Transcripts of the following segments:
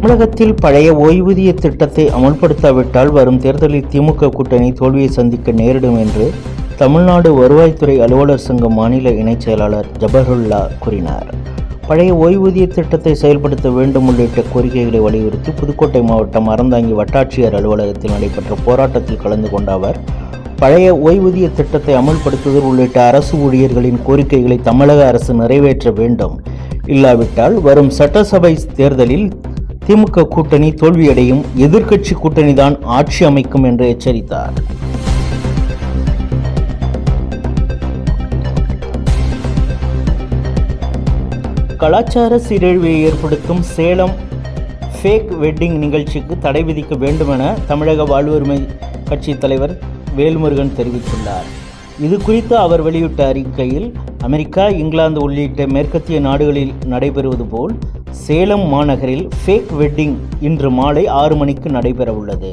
தமிழகத்தில் பழைய ஓய்வூதிய திட்டத்தை அமல்படுத்தாவிட்டால் வரும் தேர்தலில் திமுக கூட்டணி தோல்வியை சந்திக்க நேரிடும் என்று தமிழ்நாடு வருவாய்த்துறை அலுவலர் சங்க மாநில இணைச் செயலாளர் ஜபருல்லா கூறினார். பழைய ஓய்வூதிய திட்டத்தை செயல்படுத்த வேண்டும் உள்ளிட்ட கோரிக்கைகளை வலியுறுத்தி புதுக்கோட்டை மாவட்டம் அறந்தாங்கி வட்டாட்சியர் அலுவலகத்தில் நடைபெற்ற போராட்டத்தில் கலந்து கொண்ட அவர் பழைய ஓய்வூதிய திட்டத்தை அமல்படுத்துதல் உள்ளிட்ட அரசு ஊழியர்களின் கோரிக்கைகளை தமிழக அரசு நிறைவேற்ற வேண்டும். இல்லாவிட்டால் வரும் சட்டசபை தேர்தலில் திமுக கூட்டணி தோல்வியடையும் எதிர்க்கட்சி கூட்டணிதான் ஆட்சி அமைக்கும் என்று எச்சரித்தார். கலாச்சார சீரழிவை ஏற்படுத்தும் சேலம் ஃபேக் வெட்டிங் நிகழ்ச்சிக்கு தடை விதிக்க வேண்டுமென தமிழக வாழ்வுரிமை கட்சி தலைவர் வேல்முருகன் தெரிவித்துள்ளார். இது குறித்து அவர் வெளியிட்ட அறிக்கையில் அமெரிக்கா இங்கிலாந்து உள்ளிட்ட மேற்கத்திய நாடுகளில் நடைபெறுவது போல் சேலம் மாநகரில் ஃபேக் வெட்டிங் இன்று மாலை ஆறு மணிக்கு நடைபெறவுள்ளது.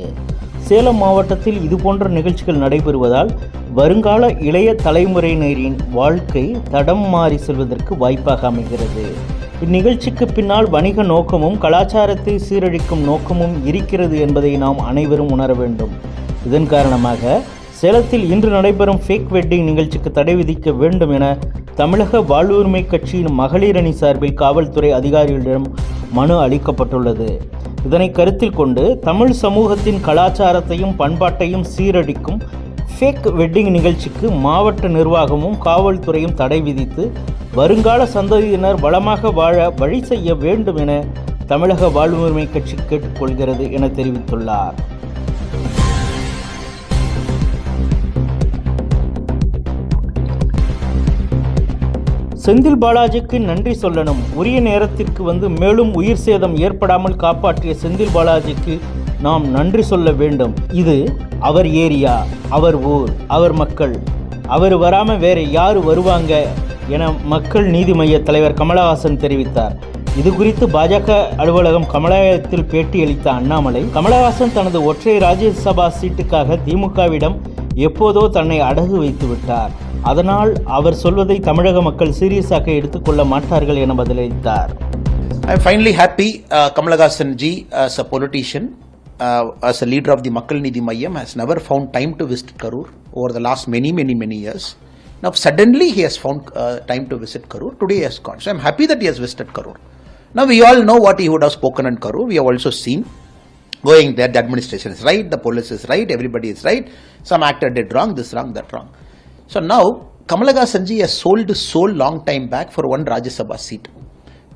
சேலம் மாவட்டத்தில் இதுபோன்ற நிகழ்ச்சிகள் நடைபெறுவதால் வருங்கால இளைய தலைமுறையினரின் வாழ்க்கை தடம் மாறி செல்வதற்கு வாய்ப்பாக அமைகிறது. இந்நிகழ்ச்சிக்கு பின்னால் வணிக நோக்கமும் கலாச்சாரத்தை சீரழிக்கும் நோக்கமும் இருக்கிறது என்பதை நாம் அனைவரும் உணர வேண்டும். இதன் காரணமாக சேலத்தில் இன்று நடைபெறும் ஃபேக் வெட்டிங் நிகழ்ச்சிக்கு தடை விதிக்க வேண்டும் என தமிழக வாழ்வுரிமை கட்சியின் மகளிர் அணி சார்பில் காவல்துறை அதிகாரிகளிடம் மனு அளிக்கப்பட்டுள்ளது. இதனை கருத்தில் கொண்டு தமிழ் சமூகத்தின் கலாச்சாரத்தையும் பண்பாட்டையும் சீரடிக்கும் ஃபேக் வெட்டிங் நிகழ்ச்சிக்கு மாவட்ட நிர்வாகமும் காவல்துறையும் தடை விதித்து வருங்கால சந்ததியினர் வளமாக வாழ வழி செய்ய வேண்டும் என தமிழக வாழ்வுரிமை கட்சி கேட்டுக்கொள்கிறது என தெரிவித்துள்ளார். செந்தில் பாலாஜிக்கு நன்றி சொல்லணும். உரிய நேரத்திற்கு வந்து மேலும் உயிர் சேதம் ஏற்படாமல் காப்பாற்றிய செந்தில் பாலாஜிக்கு நாம் நன்றி சொல்ல வேண்டும். இது அவர் ஏரியா அவர் ஊர் அவர் மக்கள். அவர் வராமல் வேறு யார் வருவாங்க என மக்கள் நீதி மைய தலைவர் கமலஹாசன் தெரிவித்தார். இது குறித்து பாஜக அலுவலகம் கமலாலயத்தில் பேட்டியளித்த அண்ணாமலை கமலஹாசன் தனது ஒற்றை ராஜ்யசபா சீட்டுக்காக திமுகவிடம் எப்போதோ தன்னை அடகு வைத்து விட்டார் அதனால் அவர் சொல்வதை தமிழக மக்கள் சீரியஸாக எடுத்துக்கொள்ள மாட்டார்கள் என பதிலளித்தார் I finally happy Kamal Haasan ji as a politician as a leader of the Makkal Needhi Maiam has never found time to visit Karur over the last many many many years now suddenly he has found time to visit Karur today has cons I happy that he has visited Karur now we all know what he would have spoken and Karur we have also seen going there, the administration is right, the police is right, everybody is right. Some actor did wrong, this wrong, that wrong. So, now Kamalaga Sanji has sold his soul long time back for one Rajya Sabha seat.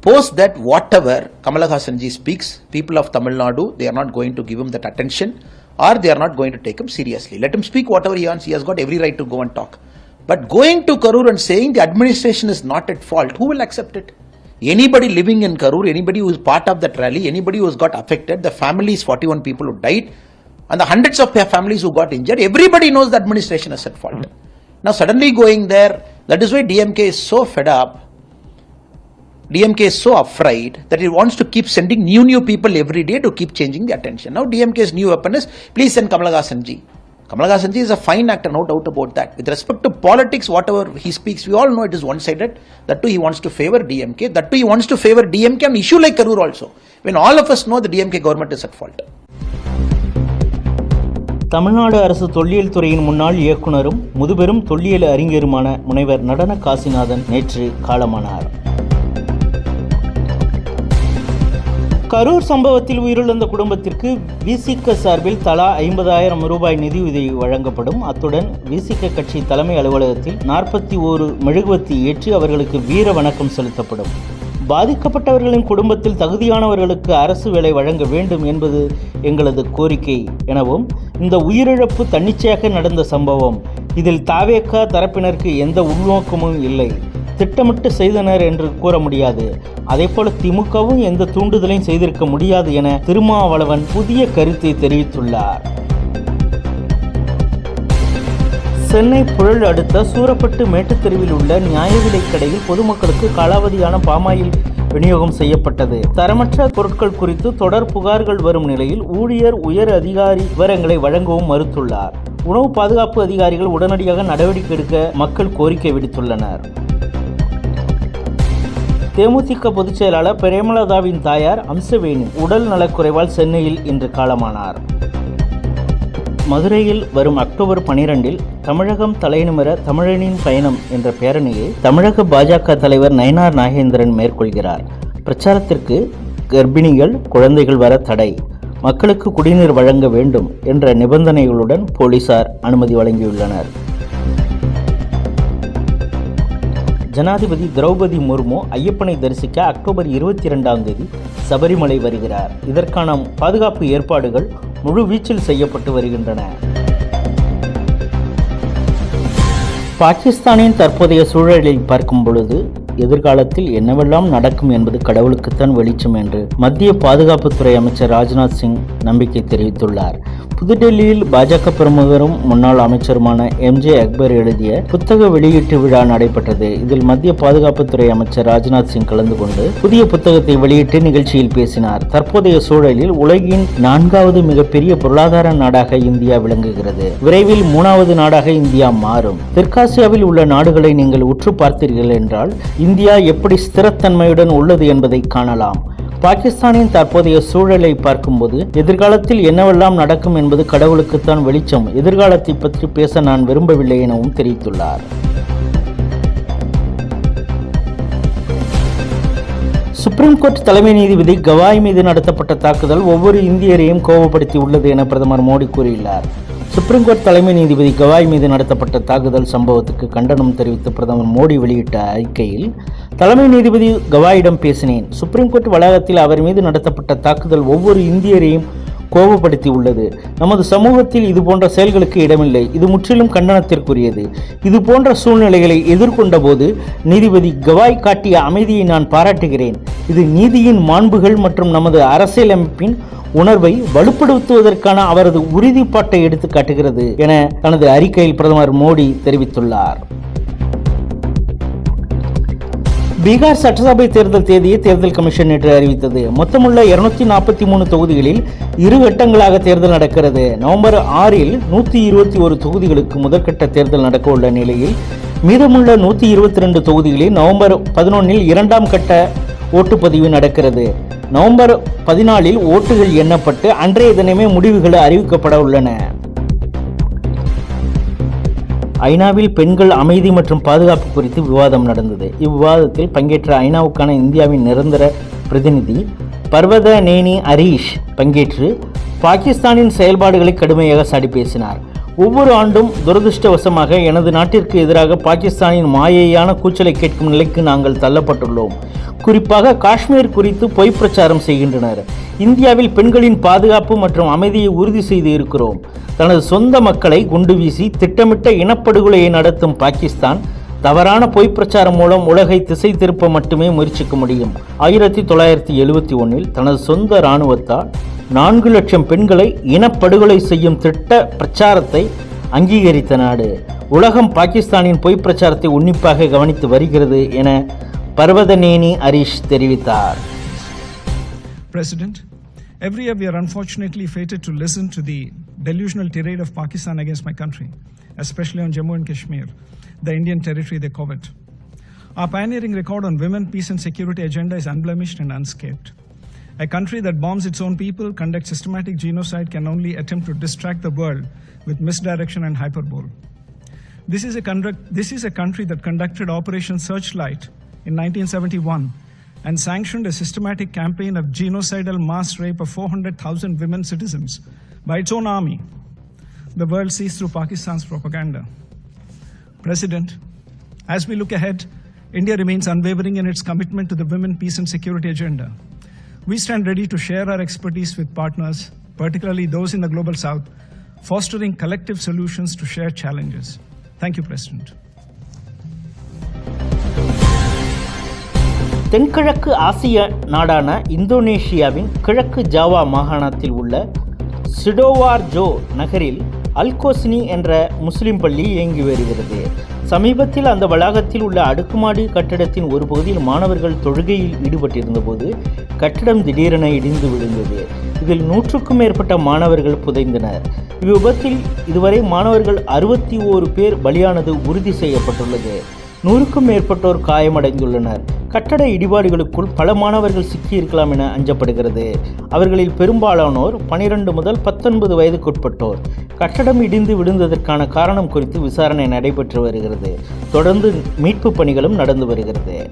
Post that, whatever Kamala Hassanji speaks, people of Tamil Nadu, they are not going to give him that attention or they are not going to take him seriously. Let him speak whatever he wants, he has got every right to go and talk. But going to Karur and saying the administration is not at fault, who will accept it? Anybody living in Karur, anybody who is part of that rally, anybody who has got affected, the families, 41 people who died, and the hundreds of families who got injured, everybody knows the administration is at fault. Now, suddenly going there, that is why DMK is so fed up DMK is so afraid that it wants to keep sending new new people every day to keep changing the attention. Now DMK's new weapon is please send Kamal Haasan ji. Kamal Haasan ji is a fine actor, no doubt about that. With respect to politics, whatever he speaks, we all know it is one-sided. That too, he wants to favor DMK. That too, he wants to favor DMK on issue like Karur also. When all of us know the DMK government is at fault. Tamil Nadu அரசு தொல்லியல் துறையின் முன்னாள் இயக்குனரும் முதுபெரும் தொல்லியல் அறிஞருமான முனைவர் நடன காசிநாதன் நேற்று காலமானார் கரூர் சம்பவத்தில் உயிரிழந்த குடும்பத்திற்கு விசிக சார்பில் தலா ஐம்பதாயிரம் ரூபாய் நிதியுதவி வழங்கப்படும். அத்துடன் விசிக கட்சி தலைமை அலுவலகத்தில் நாற்பத்தி ஓரு மெழுகுவத்தி ஏற்றி அவர்களுக்கு வீர வணக்கம் செலுத்தப்படும். பாதிக்கப்பட்டவர்களின் குடும்பத்தில் தகுதியானவர்களுக்கு அரசு வேலை வழங்க வேண்டும் என்பது எங்களது கோரிக்கை எனவும் இந்த உயிரிழப்பு தன்னிச்சையாக நடந்த சம்பவம் இதில் தாவேக்கா தரப்பினருக்கு எந்த உள்நோக்கமும் இல்லை. திட்டமிட்டு செய்தனர் என்று கூற முடியாது. அதேபோல திமுகவும் எந்த தூண்டுதலையும் செய்திருக்க முடியாது என திருமாவளவன் புதிய கருத்தை தெரிவித்துள்ளார். சென்னை புழல் அடுத்த சூரப்பட்டு மேட்டுத்தெருவில் உள்ள நியாய விலைக் கடையில் பொதுமக்களுக்கு காலாவதியான பாமாயில் விநியோகம் செய்யப்பட்டது. தரமற்ற பொருட்கள் குறித்து தொடர் புகார்கள் வரும் நிலையில் ஊழியர் உயர் அதிகாரி விவரங்களை வழங்கவும் மறுத்துள்ளார். உணவு பாதுகாப்பு அதிகாரிகள் உடனடியாக நடவடிக்கை எடுக்க மக்கள் கோரிக்கை விடுத்துள்ளனர். தேமுதிக பொதுச் செயலாளர் பிரேமலதாவின் தாயார் அம்சவேணி உடல் நலக்குறைவால் சென்னையில் இன்று காலமானார். மதுரையில் வரும் அக்டோபர் பனிரெண்டில் தமிழகம் தலைநிமிர தமிழனின் பயணம் என்ற பேரணியை தமிழக பாஜக தலைவர் நயனார் நாகேந்திரன் மேற்கொள்கிறார். பிரச்சாரத்திற்கு கர்ப்பிணிகள் குழந்தைகள் வர தடை மக்களுக்கு குடிநீர் வழங்க வேண்டும் என்ற நிபந்தனைகளுடன் போலீசார் அனுமதி வழங்கியுள்ளனர். ஜனாதிபதி திரௌபதி முர்மு ஐயப்பனை தரிசிக்க அக்டோபர் இருபத்தி இரண்டாம் தேதி சபரிமலை வருகிறார். இதற்கான பாதுகாப்பு ஏற்பாடுகள் முழு வீச்சில் செய்யப்பட்டு வருகின்றன. பாகிஸ்தானின் தற்போதைய சூழலை பார்க்கும் பொழுது எதிர்காலத்தில் என்னவெல்லாம் நடக்கும் என்பது கடவுளுக்குத்தான் வெளிச்சம் என்று மத்திய பாதுகாப்புத்துறை அமைச்சர் ராஜ்நாத் சிங் நம்பிக்கை தெரிவித்துள்ளார். புதுடெல்லியில் பாஜக பிரமுகரும் முன்னாள் அமைச்சருமான எம்ஜே அக்பர் எழுதிய புத்தக வெளியீட்டு விழா நடைபெற்றது. இதில் மத்திய பாதுகாப்புத்துறை அமைச்சர் ராஜ்நாத் சிங் கலந்து கொண்டு புதிய புத்தகத்தை வெளியிட்டு நிகழ்ச்சியில் பேசினார். தற்போதைய சூழலில் உலகின் நான்காவது மிகப்பெரிய பொருளாதார நாடாக இந்தியா விளங்குகிறது. விரைவில் மூணாவது நாடாக இந்தியா மாறும். தெற்காசியாவில் உள்ள நாடுகளை நீங்கள் உற்று பார்த்தீர்கள் என்றால் இந்தியா எப்படி ஸ்திரத்தன்மையுடன் உள்ளது என்பதை காணலாம். பாகிஸ்தானின் தற்போதைய சூழலை பார்க்கும்போது எதிர்காலத்தில் என்னவெல்லாம் நடக்கும் என்பது கடவுளுக்குத்தான் வெளிச்சம். எதிர்காலத்தை பற்றி பேச நான் விரும்பவில்லை எனவும் தெரிவித்துள்ளார். சுப்ரீம் கோர்ட் தலைமை நீதிபதி கவாய் மீது நடத்தப்பட்ட தாக்குதல் ஒவ்வொரு இந்தியரையும் கோபப்படுத்தி உள்ளது என பிரதமர் மோடி கூறியுள்ளார். சுப்ரீம் கோர்ட் தலைமை நீதிபதி கவாய் மீது நடத்தப்பட்ட தாக்குதல் சம்பவத்துக்கு கண்டனம் தெரிவித்து பிரதமர் மோடி வெளியிட்ட அறிக்கையில் தலைமை நீதிபதி கவாயிடம் பேசினேன். சுப்ரீம் கோர்ட் வளாகத்தில் அவர் மீது நடத்தப்பட்ட தாக்குதல் ஒவ்வொரு இந்தியரையும் கோபப்படுத்தி உள்ளது. நமது சமூகத்தில் இது போன்ற செயல்களுக்கு இடமில்லை. இது முற்றிலும் கண்டனத்திற்குரியது. இது போன்ற சூழ்நிலைகளை எதிர்கொண்ட போது நீதிபதி கவாய் காட்டிய அமைதியை நான் பாராட்டுகிறேன். இது நீதியின் மாண்புகள் மற்றும் நமது அரசியலமைப்பின் உணர்வை வலுப்படுத்துவதற்கான அவரது உறுதிப்பாட்டை எடுத்து காட்டுகிறது என தனது அறிக்கையில் பிரதமர் மோடி தெரிவித்துள்ளார். பீகார் சட்டசபை தேர்தல் தேதியை தேர்தல் கமிஷன் நேற்று அறிவித்தது. மொத்தமுள்ள இருநூத்தி நாற்பத்தி மூணு தொகுதிகளில் இரு கட்டங்களாக தேர்தல் நடக்கிறது. நவம்பர் ஆறில் நூற்றி இருபத்தி ஒரு தொகுதிகளுக்கு முதற்கட்ட தேர்தல் நடக்க உள்ள நிலையில் மீதமுள்ள நூற்றி இருபத்தி ரெண்டு தொகுதிகளில் நவம்பர் பதினொன்னில் இரண்டாம் கட்ட ஓட்டுப்பதிவு நடக்கிறது. நவம்பர் பதினாலில் ஓட்டுகள் எண்ணப்பட்டு அன்றைய தினமே முடிவுகள் அறிவிக்கப்பட உள்ளன. ஐநாவில் பெண்கள் அமைதி மற்றும் பாதுகாப்பு குறித்து விவாதம் நடந்தது. இவ்விவாதத்தில் பங்கேற்ற ஐநாவுக்கான இந்தியாவின் நிரந்தர பிரதிநிதி பர்வத நேனி ஹரீஷ் பங்கேற்று பாகிஸ்தானின் செயல்பாடுகளை கடுமையாக சாடி பேசினார். ஒவ்வொரு ஆண்டும் துரதிருஷ்டவசமாக எனது நாட்டிற்கு எதிராக பாகிஸ்தானின் மாயையான கூச்சலை கேட்கும் நிலைக்கு நாங்கள் தள்ளப்பட்டுள்ளோம். குறிப்பாக காஷ்மீர் குறித்து பொய் பிரச்சாரம் செய்கின்றனர். இந்தியாவில் பெண்களின் பாதுகாப்பு மற்றும் அமைதியை உறுதி செய்து இருக்கிறோம். தனது சொந்த மக்களை குண்டு வீசி திட்டமிட்ட இனப்படுகொலையை நடத்தும் பாகிஸ்தான் தவறான பொய் பிரச்சாரம் மூலம் உலகை திசை திருப்ப மட்டுமே முயற்சிக்க முடியும். ஆயிரத்தி தொள்ளாயிரத்தி எழுபத்தி ஒன்றில் தனது சொந்த இராணுவத்தால் நான்கு லட்சம் பெண்களை இனப்படுகொலை செய்யும் திட்ட பிரச்சாரத்தை அங்கீகரித்த நாடு. உலகம் பாகிஸ்தானின் பொய் பிரச்சாரத்தை உன்னிப்பாக கவனித்து வருகிறது என பர்வதநேனி ஹரீஷ் தெரிவித்தார் President, every year we are unfortunately fated to listen to the delusional tirade of Pakistan against my country, especially on Jammu and Kashmir, the Indian territory they covet. Our pioneering record on women, peace, and security agenda is unblemished and unscathed. A country that bombs its own people, conducts systematic genocide, can only attempt to distract the world with misdirection and hyperbole. This is a, conduct, this is a country that conducted Operation Searchlight in 1971 and sanctioned a systematic campaign of genocidal mass rape of 400,000 women citizens by its own army. The world sees through Pakistan's propaganda. President, as we look ahead, India remains unwavering in its commitment to the women, peace, and security agenda. We stand ready to share our expertise with partners, particularly those in the global south, fostering collective solutions to shared challenges. Thank you, President. தென்கிழக்கு ஆசிய நாடான இந்தோனேஷியாவின் கிழக்கு Java மாகாணத்தில் உள்ள சிடோவார்ஜோ நகரில் அல்கோஸ்னி என்ற முஸ்லிம் பள்ளி இயங்கி வருகிறது. சமீபத்தில் அந்த வளாகத்தில் உள்ள அடுக்குமாடி கட்டிடத்தின் ஒரு பகுதியில் மாணவர்கள் தொழுகையில் ஈடுபட்டிருந்தபோது கட்டிடம் திடீரென இடிந்து விழுந்தது. இதில் நூற்றுக்கும் மேற்பட்ட மாணவர்கள் புதைந்தனர். இவ்விபத்தில் இதுவரை மாணவர்கள் அறுபத்தி ஓரு பேர் பலியானது உறுதி செய்யப்பட்டுள்ளது. நூறுக்கும் மேற்பட்டோர் காயமடைந்துள்ளனர். கட்டட இடிபாடுகளுக்குள் பல மாணவர்கள் சிக்கியிருக்கலாம் என அஞ்சப்படுகிறது. அவர்களில் பெரும்பாலானோர் 12 முதல் 19 வயதுக்குட்பட்டோர். கட்டடம் இடிந்து விழுந்ததற்கான காரணம் குறித்து விசாரணை நடைபெற்று வருகிறது. தொடர்ந்து மீட்பு பணிகளும் நடந்து வருகிறது.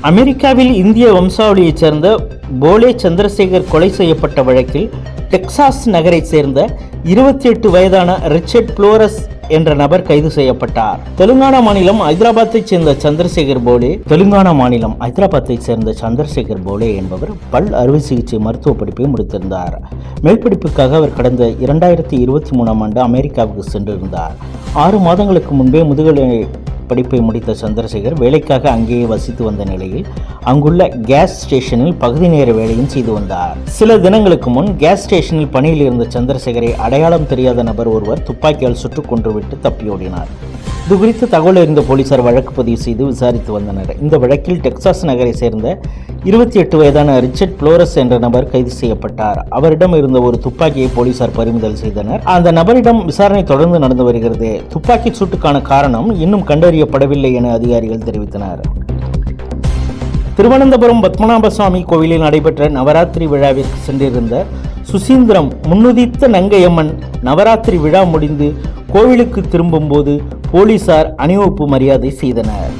அமெரிக்காவில் இந்திய வம்சாவளியைச் சேர்ந்த போலே சந்திரசேகர் கொலை செய்யப்பட்ட வழக்கில் டெக்சாஸ் நகரைச் சேர்ந்த இருபத்தி எட்டு வயதான ரிச்சர்ட் புளோரஸ் என்ற நபர் கைது செய்யப்பட்டார். தெலுங்கானா மாநிலம் ஹைதராபாத்தை சேர்ந்த சந்திரசேகர் போலே தெலுங்கானா மாநிலம் ஹைதராபாத்தைச் சேர்ந்த சந்திரசேகர் போலே என்பவர் பல் அறுவை சிகிச்சை மருத்துவ படிப்பை முடித்திருந்தார். மேற்படிப்புக்காக அவர் கடந்த இரண்டாயிரத்தி இருபத்தி மூணாம் ஆண்டு அமெரிக்காவுக்கு சென்றிருந்தார். ஆறு மாதங்களுக்கு முன்பே முதுகலை படிப்பை முடித்த சந்திரசேகர் வேலைக்காக அங்கேயே வசித்து வந்த நிலையில் அங்குள்ள கேஸ் ஸ்டேஷனில் பகுதி நேர வேலையும் செய்து வந்தார். சில தினங்களுக்கு முன் கேஸ் ஸ்டேஷனில் பணியில் இருந்த சந்திரசேகரை அடையாளம் தெரியாத நபர் ஒருவர் துப்பாக்கியால் சுட்டுக் கொன்றுவிட்டு தப்பியோடினார். இது குறித்து தகவல் அறிந்த போலீசார் வழக்கு பதிவு செய்து விசாரித்து வந்தனர். இந்த வழக்கில் டெக்சாஸ் நகரை சேர்ந்த இருபத்தி எட்டு வயதான ரிச்சர்ட் புளோரஸ் என்ற நபர் கைது செய்யப்பட்டார். அவரிடம் இருந்த ஒரு துப்பாக்கியை போலீசார் பறிமுதல் செய்தனர். அந்த நபரிடம் விசாரணை தொடர்ந்து நடந்து வருகிறது. துப்பாக்கி சூட்டுக்கான காரணம் இன்னும் கண்டறியப்படவில்லை என அதிகாரிகள் தெரிவித்தனர். திருவனந்தபுரம் பத்மநாப சுவாமி கோவிலில் நடைபெற்ற நவராத்திரி விழாவிற்கு சென்றிருந்த சுசீந்திரம் முன்னுதித்த நங்கையம்மன் நவராத்திரி விழா முடிந்து கோவிலுக்கு திரும்பும்போது போலீசார் அணிவகுப்பு மரியாதை செய்தனர்.